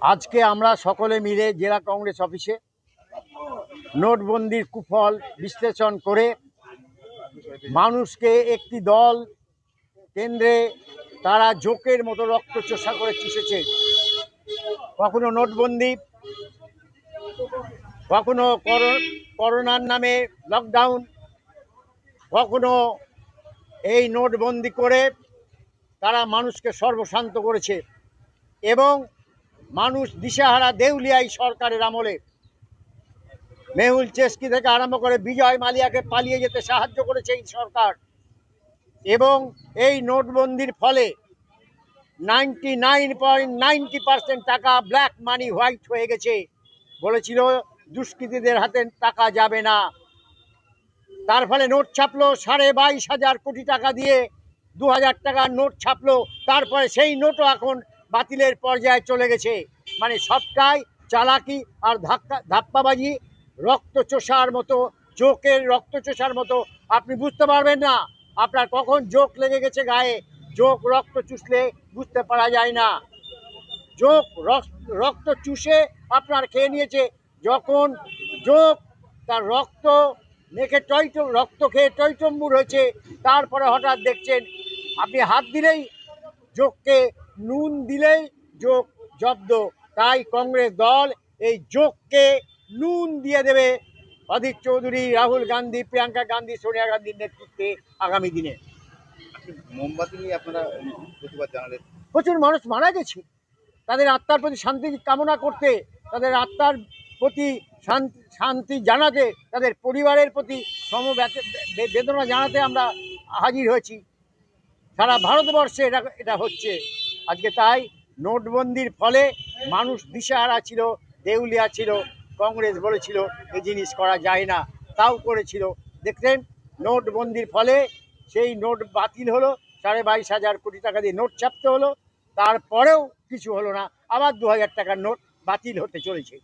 আজকে আমরা সকলে মিলে জেলা কংগ্রেস অফিসে নোটবন্দির কুফল বিশ্লেষণ করে মানুষকে একটি দল কেন্দ্রে তারা জোকের মতো রক্ত চোষা করে চুষেছে। কখনো নোটবন্দি, কখনো করো- করোনার নামে লকডাউন কখনো এই নোটবন্দি করে তারা মানুষকে সর্বশান্ত করেছে এবং মানুষ দিশেহারা দেউলিয়াই সরকারের আমলে। মেহুল চেস্কি থেকে আরম্ভ করে বিজয় মালিয়াকে পালিয়ে যেতে সাহায্য করেছে এই সরকার। এবং এই নোটবন্দির ফলে ninety nine point ninety percent টাকা ব্ল্যাক মানি হোয়াইট হয়ে গেছে বলেছিল দুষ্কৃতীদের হাতে টাকা যাবে না। তার ফলে নোট ছাপলো সাড়ে বাইশ হাজার কোটি টাকা দিয়ে দু হাজার টাকার নোট ছাপলো। তারপরে সেই নোটও এখন বাতিলের পর্যায়ে চলে গেছে। মানে সবটাই চালাকি আর ধাক্কা, ধাপ্পাবাজি রক্ত চোষার মতো চোখের রক্ত চোষার মতো। আপনি বুঝতে পারবেন না, আপনার কখন জোক লেগে গেছে গায়ে। চোখ রক্ত চুষলে বুঝতে পারা যায় না। চোখ রক্ত চুষে আপনার খেয়ে নিয়েছে। যখন যোগ তার রক্ত মেখে টইট রক্ত খেয়ে টইটম্বুর হয়েছে, তারপরে হঠাৎ দেখছেন, আপনি হাত দিলেই যোগকে নুন দিলেই যোগ জব্দ। তাই কংগ্রেস দল এই যোগকে নুন দিয়ে দেবে অধীর চৌধুরী রাহুল গান্ধী প্রিয়াঙ্কা গান্ধী সোনিয়া গান্ধীর নেতৃত্বে আগামী দিনে। মোমবাতি নিয়ে আপনারা প্রতিবাদ জানালেন। প্রচুর মানুষ মারা গেছে। তাদের আত্মার প্রতি শান্তি কামনা করতে তাদের আত্মার প্রতি শান্তি শান্তি জানাতে তাদের পরিবারের প্রতি বে- বেদনা জানাতে আমরা হাজির হয়েছি। সারা ভারতবর্ষে এটা এটা হচ্ছে। আজকে তাই নোটবন্দির ফলে মানুষ দিশাহারা ছিল, দেউলিয়া ছিল, কংগ্রেস বলেছিল এই জিনিস করা যায় না, তাও করেছিল। দেখলেন, নোটবন্দির ফলে সেই নোট বাতিল হলো, সাড়ে বাইশ হাজার কোটি টাকা দিয়ে নোট ছাপতে হলো, তারপরেও কিছু হলো না। আবার দু হাজার টাকার নোট বাতিল হতে চলেছে।